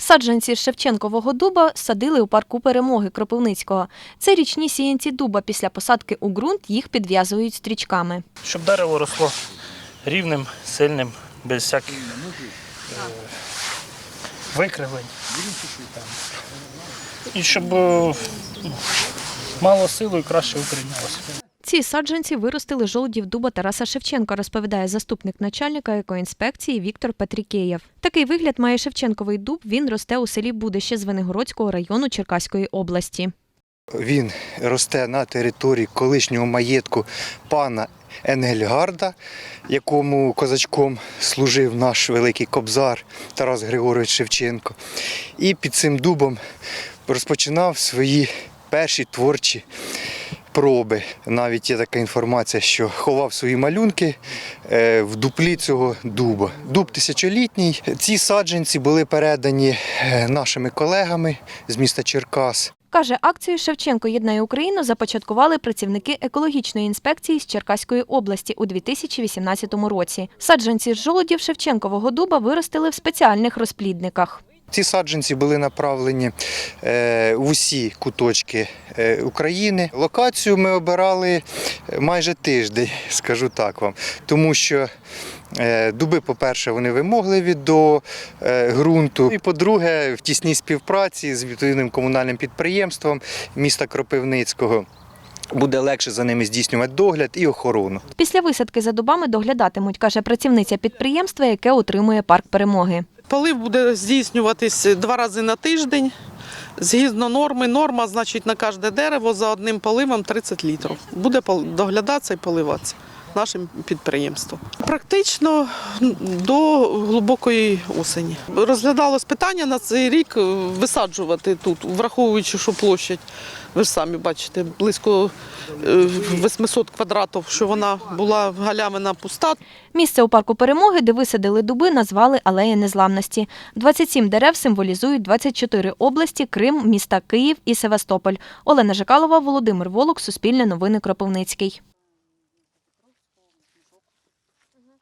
Саджанці Шевченкового дуба садили у парку перемоги Кропивницького. Це річні сіянці дуба. Після посадки у ґрунт їх підв'язують стрічками. Щоб дерево росло рівним, сильним, без всяких е, викривлень. І щоб е, мало силу і краще укорінялося. Ці саджанці виростили жолудів дуба Тараса Шевченка, розповідає заступник начальника екоінспекції Віктор Петрікеєв. Такий вигляд має Шевченковий дуб. Він росте у селі Будище Звенигородського району Черкаської області. Він росте на території колишнього маєтку пана Енгельгарда, якому козачком служив наш великий кобзар Тарас Григорович Шевченко. І під цим дубом розпочинав свої перші творчі проби. Навіть є така інформація, що ховав свої малюнки е, в дуплі цього дуба. Дуб тисячолітній. Ці саджанці були передані е, нашими колегами з міста Черкас. Каже, акцію Шевченко єднає Україну започаткували працівники екологічної інспекції з Черкаської області у 2018 році. Саджанці з жолудів Шевченкового дуба виростили в спеціальних розплідниках. Ці саджанці були направлені е, в усі куточки е, України. Локацію ми обирали майже тиждень, скажу так вам, тому що е, дуби, по-перше, вони вимогливі до е, ґрунту. І по-друге, в тісній співпраці з відповідним комунальним підприємством міста Кропивницького. Буде легше за ними здійснювати догляд і охорону. Після висадки за дубами доглядатимуть, каже працівниця підприємства, яке утримує парк перемоги. Полив буде здійснюватись два рази на тиждень. Згідно норми, норма, значить, на кожне дерево за одним поливом 30 літрів. Буде доглядатися і поливатися нашим підприємством. Практично до глибокої осені. Розглядалось питання на цей рік е, висаджувати тут, враховуючи, що площадь, ви ж самі бачите, близько е, 800 квадратів, що вона була галямина пуста. Місце у парку перемоги, де висадили дуби, назвали Алея Незламності. 27 дерев символізують 24 області, Крим, міста Київ і Севастополь. Олена Жикалова, Володимир Волок, Суспільне новини Кропивницький.